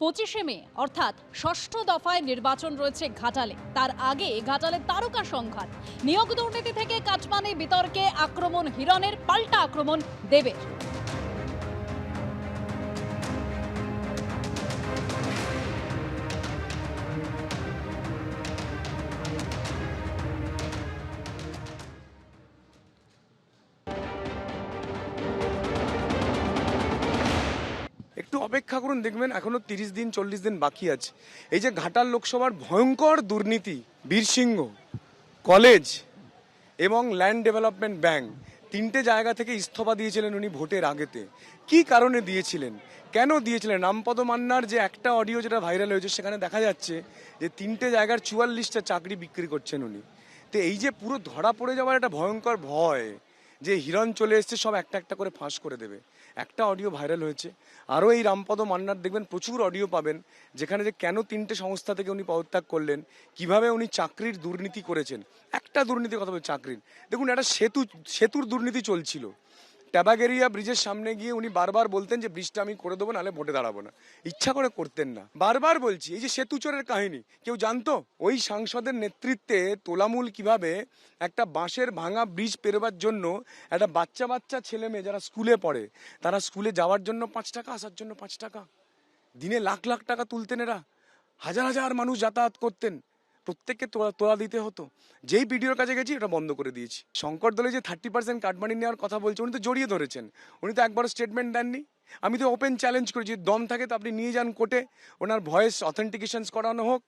পঁচিশে মে, অর্থাৎ ষষ্ঠ দফায় নির্বাচন রয়েছে ঘাটালে। তার আগে ঘাটালে তারকা সংঘাত। নিয়োগ দুর্নীতি থেকে কাটমানি বিতর্কে আক্রমণ, হিরণের পাল্টা আক্রমণ দেবের। অপেক্ষা করুন দেখবেন এখনও তিরিশ দিন, চল্লিশ দিন বাকি আছে। এই যে ঘাটাল লোকসভার ভয়ঙ্কর দুর্নীতি, বীরসিংহ, কলেজ এবং ল্যান্ড ডেভেলপমেন্ট ব্যাংক, তিনটে জায়গা থেকে ইস্তফা দিয়েছিলেন উনি ভোটের আগেতে। কি কারণে দিয়েছিলেন? কেন দিয়েছিলেন? রামপদ মান্নার যে একটা অডিও যেটা ভাইরাল হয়েছে, সেখানে দেখা যাচ্ছে যে তিনটে জায়গার চুয়াল্লিশটা চাকরি বিক্রি করছেন উনি। তো এই যে পুরো ধরা পড়ে যাওয়ার একটা ভয়ঙ্কর ভয় যে হিরণ চলে এসছে, সব একটা একটা করে ফাঁস করে দেবে। একটা অডিও ভাইরাল হয়েছে। আরও এই রামপদ মান্নার দেখবেন, প্রচুর অডিও পাবেন, যেখানে যে কেন তিনটে সংস্থা থেকে উনি পদত্যাগ করলেন, কীভাবে উনি চাকরির দুর্নীতি করেছেন। একটা দুর্নীতির কথা বলছে, চাকরির। দেখুন, একটা সেতু, সেতুর দুর্নীতি চলছিল। ট্যাবাগেরিয়া ব্রিজের সামনে গিয়ে উনি বারবার বলতেন যে, ব্রিজটা আমি করে দেবো, নাহলে ভোটে দাঁড়াবো না। ইচ্ছা করে করতেন না। বারবার বলছি, এই যে সেতু চোরের কাহিনী, কেউ জানতো? ওই সাংসদের নেতৃত্বে তোলামূল কীভাবে একটা বাঁশের ভাঙা ব্রিজ পেরোবার জন্য একটা বাচ্চা বাচ্চা ছেলে মেয়ে যারা স্কুলে পড়ে, তারা স্কুলে যাওয়ার জন্য পাঁচ টাকা, আসার জন্য পাঁচ টাকা। দিনে লাখ লাখ টাকা তুলতেন এরা। হাজার হাজার মানুষ যাতায়াত করতেন। প্রত্যেককে তোলা তোলা দিতে হতো। যেই ভিডিওর কাছে গেছি ওটা বন্ধ করে দিয়েছি। শঙ্কর দলে যে থার্টি পার্সেন্ট কাটমানি নেওয়ার কথা বলছে, উনি তো জড়িয়ে ধরেছেন। উনি তো একবারও স্টেটমেন্ট দেননি। আমি তো ওপেন চ্যালেঞ্জ করেছি দম থাকে তো আপনি নিয়ে যান কোর্টে। ওনার ভয়েস অথেন্টিকেশনস করানো হোক।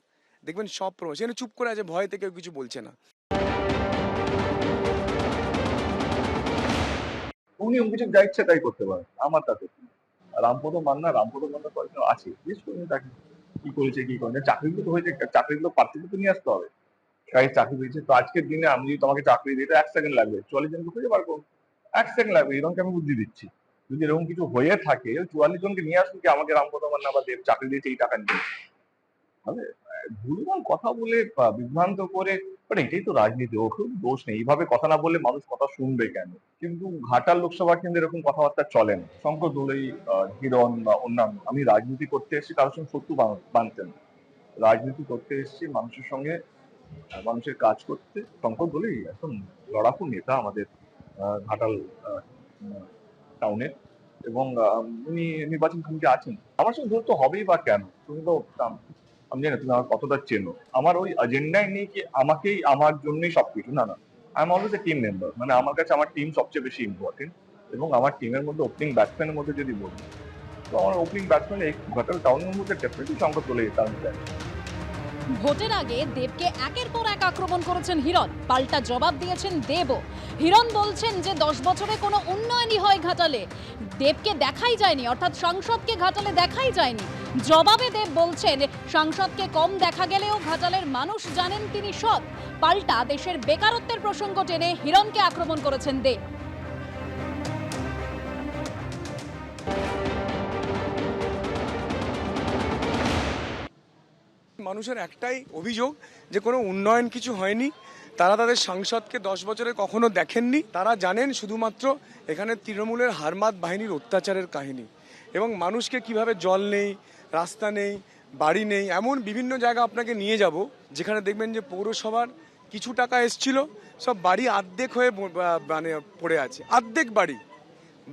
দেখবেন সব প্রমাণ। সেখানে চুপ করে আছে, ভয় থেকে কিছু বলছে না। উনি কিছু যা তাই করতে পারেন, আমার তাতে? রামপদ মান্না রামপদ মান্না কয়েকজন আছে তাকে কি করেছে কি করেছে চাকরিগুলো তো হয়েছে, চাকরিগুলো প্রার্থীকে তো নিয়ে আসতে হবে। কাজে চাকরি দিয়েছে, তো আজকের দিনে আমি যদি তোমাকে চাকরি দিই এক সেকেন্ড লাগবে। চুয়াল্লিশ জনকে খুঁজে বার করব এক সেকেন্ড লাগবে, এরকমকে আমি বুদ্ধি দিচ্ছি। যদি এরকম কিছু হয়ে থাকে চুয়াল্লিশ জনকে নিয়ে আসুন কি আমাকে রামকথা মান্না বা দেব চাকরি দিয়েছে, এই টাকা নিয়ে। ভুলভাল কথা বলে বিভ্রান্ত করে বাট এটাই তো রাজনীতি ও খুব দোষ নেই। এইভাবে কথা না বললে মানুষ কথা শুনবে কেন? কিন্তু ঘাটাল লোকসভা কেন্দ্রে এরকম কথাবার্তা চলে না। শঙ্কর দোলই হিরণ বা অন্যান্য, আমি রাজনীতি করতে এসেছি, কারোর সঙ্গে শত্রু না। রাজনীতি করতে এসেছি, মানুষের সঙ্গে মানুষের কাজ করতে। শঙ্কর দোলই একদম লড়াকু নেতা আমাদের ঘাটাল টাউনের এবং উনি নির্বাচন কমিটি আছেন। আমার সঙ্গে দূরত্ব হবেই বা কেন? তুমি তো আম, আমি জানি তুমি আমার কতটা চেনো। আমার ওই এজেন্ডায় নেই কি আমাকেই আমার জন্যই সবকিছু। না না I am always a team member মানে আমার কাছে আমার টিম সবচেয়ে বেশি ইম্পর্টেন্ট এবং আমার টিমের মধ্যে ওপেনিং ব্যাটসম্যানের মধ্যে যদি বলি তো আমার ওপেনিং ব্যাটসম্যান এই ঘাটাল টাউনের মধ্যে ডেফিনেটলি সংকট চলে যেতাম ভোটের আগে দেবকে একের পর এক আক্রমণ করেছেন হিরণ। পাল্টা জবাব দিয়েছেন দেবও। হিরণ বলছেন যে দশ বছরে কোনো উন্নয়নই হয় ঘাটালে। দেবকে দেখাই যায়নি অর্থাৎ সংসদকে ঘাটালে দেখাই যায়নি। জবাবে দেব বলছেন, সাংসদকে কম দেখা গেলেও ঘাটালের মানুষ জানেন তিনি সৎ। পাল্টা দেশের বেকারত্বের প্রসঙ্গ টেনে হিরণকে আক্রমণ করেছেন দেব মানুষের একটাই অভিযোগ যে কোনো উন্নয়ন কিছু হয়নি। তারা তাদের সাংসদকে দশ বছরে কখনো দেখেননি। তারা জানেন শুধুমাত্র এখানে তৃণমূলের হারমাত বাহিনীর অত্যাচারের কাহিনী। এবং মানুষকে কীভাবে জল নেই রাস্তা নেই, বাড়ি নেই, এমন বিভিন্ন জায়গা আপনাকে নিয়ে যাব যেখানে দেখবেন যে পৌরসভার কিছু টাকা এসছিল, সব বাড়ি আর্ধেক হয়ে মানে পড়ে আছে, আর্ধেক বাড়ি।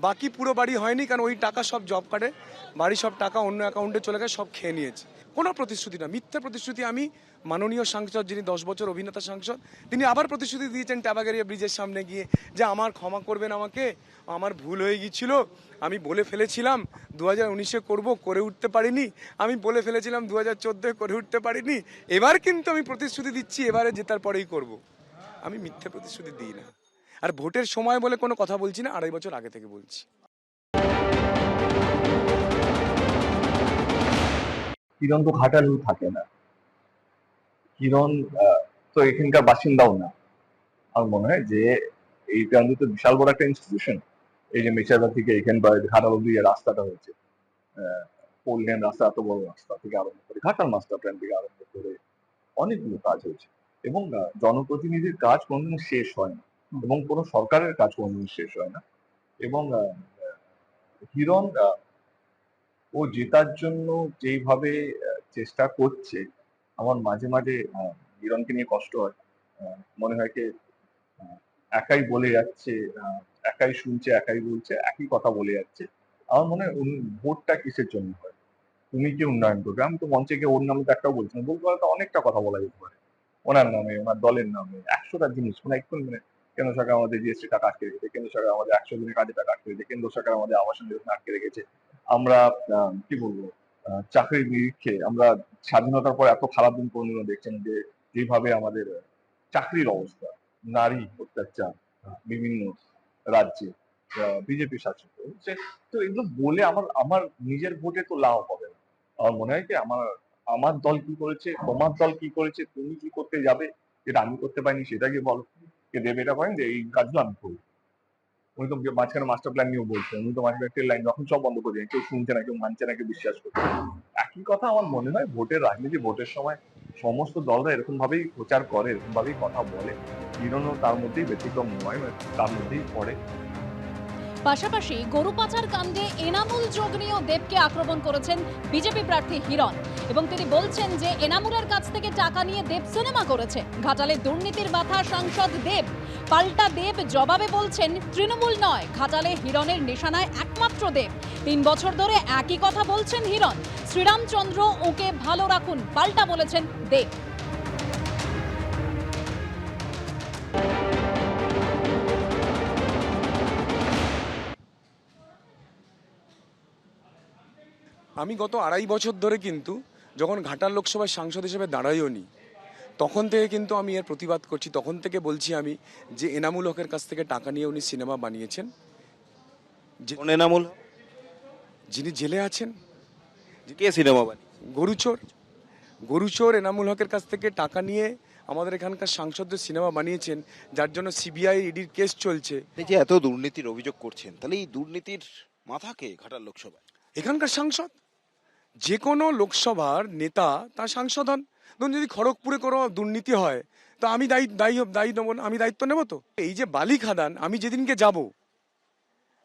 বাকি পুরো বাড়ি হয়নি, কারণ ওই টাকা সব জব কার্ডে বাড়ি সব টাকা অন্য অ্যাকাউন্টে চলে গেছে, সব খেয়ে নিয়েছে। কোনো প্রতিশ্রুতি না। মিথ্যা প্রতিশ্রুতি আমি মাননীয় সাংসদ, যিনি দশ বছর অভিনেতা সাংসদ, তিনি আবার প্রতিশ্রুতি দিয়েছেন ট্যাবাগারিয়া ব্রিজের সামনে গিয়ে যে আমার ক্ষমা করবেন আমাকে, আমার ভুল হয়ে গিয়েছিল, আমি বলে ফেলেছিলাম দু হাজার উনিশে করব, করে উঠতে পারিনি, আমি বলে ফেলেছিলাম দু হাজার চোদ্দোয় করে উঠতে পারিনি, এবার কিন্তু আমি প্রতিশ্রুতি দিচ্ছি, এবারে জেতার পরেই করব। আমি মিথ্যে প্রতিশ্রুতি দিই না। আর ভোটের সময় বলে কোনো কথা বলছি না, আড়াই বছর আগে থেকে বলছি। কিরণ তো ঘাটালু থাকে না। কিরণ তো এখানকার বাসিন্দাও না, আমার মনে হয় যে এই প্রান্ত তো বিশাল বড় একটা ইনস্টিটিউশন এই যে মেচারবাগ থেকে এখান বা ঘাটাল অব্দি রাস্তাটা হয়েছে ফোর রাস্তা, এত বড় রাস্তা থেকে আরম্ভ করে, ঘাটাল মাস্টার প্ল্যান থেকে আরম্ভ করে অনেকগুলো কাজ হয়েছে। এবং জনপ্রতিনিধির কাজ কোনোদিন শেষ হয় না, এবং কোনো সরকারের কাজ কোনোদিন শেষ হয় না। এবং হিরণ ও জেতার জন্য যেইভাবে চেষ্টা করছে, আমার মাঝে মাঝে হিরণকে নিয়ে কষ্ট হয়। মনে হয় কি একাই বলে যাচ্ছে একাই শুনছে, একাই বলছে, একই কথা বলে যাচ্ছে। আমার মনে হয় ভোটটা কিসের জন্য হয়? তুমি কি উন্নয়ন করবে? আমি তো মঞ্চে গিয়ে ওর নামে তো একটাও বলছি না। বলতে পারে অনেকটা কথা বলা যেতে পারে। ওনার নামে, ওনার দলের নামে, একশোটা জিনিস। মানে একটু মানে কেন্দ্র সরকার আমাদের জিএসটি টাকা আটকে রেখেছে, কেন্দ্র সরকার আমাদের একশো দিনের কাজে টাকা আটকে রেখেছে, কেন্দ্র সরকার আমাদের আবাসন যোজনা আটকে রেখেছে। আমরা কি বলব চাকরির নিরীক্ষে আমরা স্বাধীনতার পর এত খারাপ দিন কোনদিনও দেখছেন যে যেভাবে আমাদের চাকরির অবস্থা, নারী অত্যাচার বিভিন্ন রাজ্যে বিজেপি শাসিত হচ্ছে। তো এগুলো বলে আমার আমার নিজের ভোটে তো লাভ হবে না। আমার মনে হয় কি আমার আমার দল কি করেছে, তোমার দল কি করেছে, তুমি কি করতে যাবে, যেটা আমি করতে পারিনি সেটাকে বলো। কে দেবে এটা করেন যে এই কাজগুলো আমি করি। উনি তো মাঝখানে মাস্টার প্ল্যান নিয়েও বলছেন, উনি তো মাঝখানে একটা লাইন যখন সব বন্ধ করে কেউ শুনছে না, কেউ মানছে না, কেউ বিশ্বাস করছে। একই কথা আমার মনে হয় ভোটের রাজনীতি, ভোটের সময় সমস্ত দলরা এরকম ভাবেই প্রচার করে এরকম ভাবেই কথা বলে কিরণও তার মধ্যেই ব্যতিক্রম নয়, তার মধ্যেই পড়ে পাশাপাশি গরু পাচার কাণ্ডে এনামুল যোগ নিয়েও দেবকে আক্রমণ করেছেন বিজেপি প্রার্থী হিরণ। এবং তিনি বলছেন যে এনামুলের কাছ থেকে টাকা নিয়ে দেব সিনেমা করেছে। ঘাটালে দুর্নীতির মাথা সাংসদ দেব। পাল্টা দেব জবাবে বলছেন, তৃণমূল নয়, ঘাটালে হিরণের নিশানায় একমাত্র দেব। তিন বছর ধরে একই কথা বলছেন হিরণ। শ্রীরামচন্দ্র, ওকে ভালো রাখুন। পাল্টা বলেছেন দেব। আমি গত আড়াই বছর ধরে কিন্তু যখন ঘাটাল লোকসভায় সাংসদ হিসেবে দাঁড়াইও নি তখন থেকে কিন্তু আমি এর প্রতিবাদ করছি। তখন থেকে বলছি আমি যে এনামুল হকের কাছ থেকে টাকা নিয়ে উনি সিনেমা বানিয়েছেন। এনামুল? যিনি জেলে আছেন। কে সিনেমা বানিয়ে গরুচোর। গরুচোর এনামুল হকের কাছ থেকে টাকা নিয়ে আমাদের এখানকার সাংসদদের সিনেমা বানিয়েছেন যার জন্য সিবিআই ইডির কেস চলছে। এই যে এত দুর্নীতির অভিযোগ করছেন তাহলে এই দুর্নীতির মাথা কে ঘাটাল লোকসভায়? এখানকার সাংসদ? যে কোনো লোকসভার নেতা তার সাংসদ হন ধরুন যদি খড়গপুরে কোনো দুর্নীতি হয় তো আমি দায়ী দায়ী দায়ী নেব আমি দায়িত্ব নেব তো? এই যে বালি খাদান আমি যেদিনকে যাব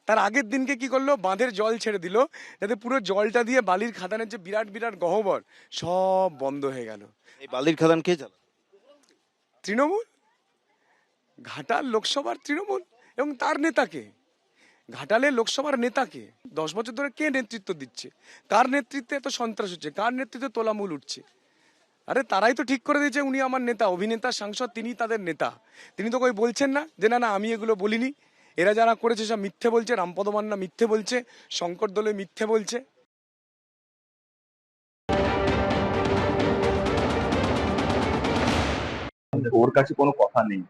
তার আগের দিনকে কি করল? বাঁধের জল ছেড়ে দিল যাতে পুরো জলটা দিয়ে বালির খাদানের যে বিরাট বিরাট গহ্বর সব বন্ধ হয়ে গেল। এই বালির খাদান কে চালান তৃণমূল? ঘাটাল লোকসভার তৃণমূল? এবং তার নেতাকে? ঘাটালের লোকসভার নেতাকে দশ বছর ধরে কে নেতৃত্ব দিচ্ছে? কার নেতৃত্বে এত সন্ত্রাস হচ্ছে? কার নেতৃত্বে তোলামূল উঠছে? আরে তারাই তো ঠিক করে দিয়েছে, উনি আমার নেতা, অভিনেতা, সাংসদ তিনি তাদের নেতা। তিনি তো কই বলছেন না যে, না না, আমি এগুলো বলিনি। এরা যারা করেছে সব মিথ্যে বলছে রামপদ মান্না মিথ্যে বলছে শঙ্কর দলে মিথ্যে বলছে। ওর কাছে কোনো কথা নেই।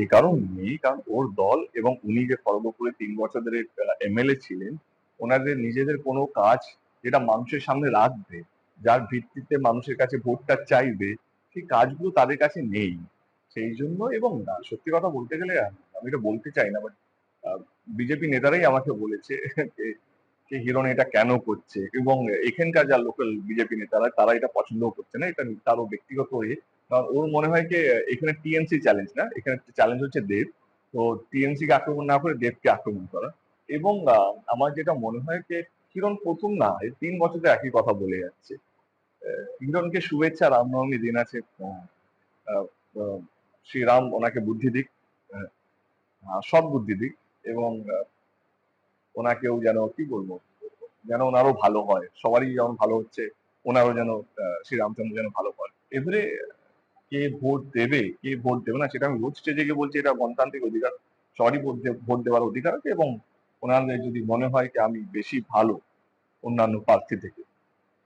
এই কারণ নেই কারণ ওর দল এবং উনি যে খড়গপুরে তিন বছর ধরে এমএলএ ছিলেন, ওনাদের নিজেদের কোনো কাজ যেটা মানুষের সামনে রাখবে, যার ভিত্তিতে মানুষের কাছে ভোটটা চাইবে, সেই কাজগুলো তাদের কাছে নেই। সেই জন্য এবং না, সত্যি কথা বলতে গেলে আমি এটা বলতে চাই না বাট বিজেপি নেতারাই আমাকে বলেছে যে হিরণ এটা কেন করছে? এবং এখানকার যা লোকাল বিজেপি নেতারা, তারা এটা পছন্দও করছে না, এটা তারও ব্যক্তিগত হয়ে কারণ ওর মনে হয় যে এখানে টিএমসি চ্যালেঞ্জ না? এখানে চ্যালেঞ্জ হচ্ছে দেব তো টিএমসি কে আক্রমণ না করে দেবকে আক্রমণ করা। এবং আমার যেটা মনে হয় যে কিরণ প্রথম না এই তিন বছর একই কথা বলে যাচ্ছে। কিরণকে শুভেচ্ছা রামনবমী দিন আছে। শ্রীরাম ওনাকে বুদ্ধি দিক। আহ, বুদ্ধি দিক। এবং ওনাকেও যেন কি বলব যেন ওনারও ভালো হয়। সবারই যেমন ভালো হচ্ছে ওনারও যেন শ্রীরামচন্দ্র যেন ভালো হয়। এবারে কে ভোট দেবে, কে ভোট দেবে না, সেটা আমি রোজ স্টেজে বলছি এটা গণতান্ত্রিক অধিকার সবারই ভোট ভোট দেওয়ার অধিকার আছে এবং ওনাদের যদি মনে হয় যে আমি বেশি ভালো অন্যান্য প্রার্থী থেকে,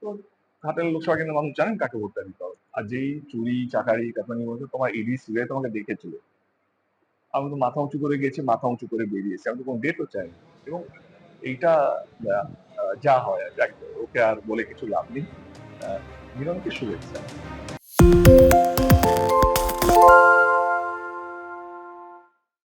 তো ঘাটাল লোকসভা কেন্দ্রের মানুষ জানেন কাকে ভোটটা দিতে হবে। আর যেই চুরি, চাকারি কাতানি বলছে তোমার ইডি সিবিআই তোমাকে দেখেছিল। আমি তো মাথা উঁচু করে গেছি মাথা উঁচু করে বেরিয়েছি। আমি তো কোনো ডেটও চাই। এবং এইটা যা হয় ওকে আর বলে কিছু লাভ নেই। মিলনকে শুভেচ্ছা।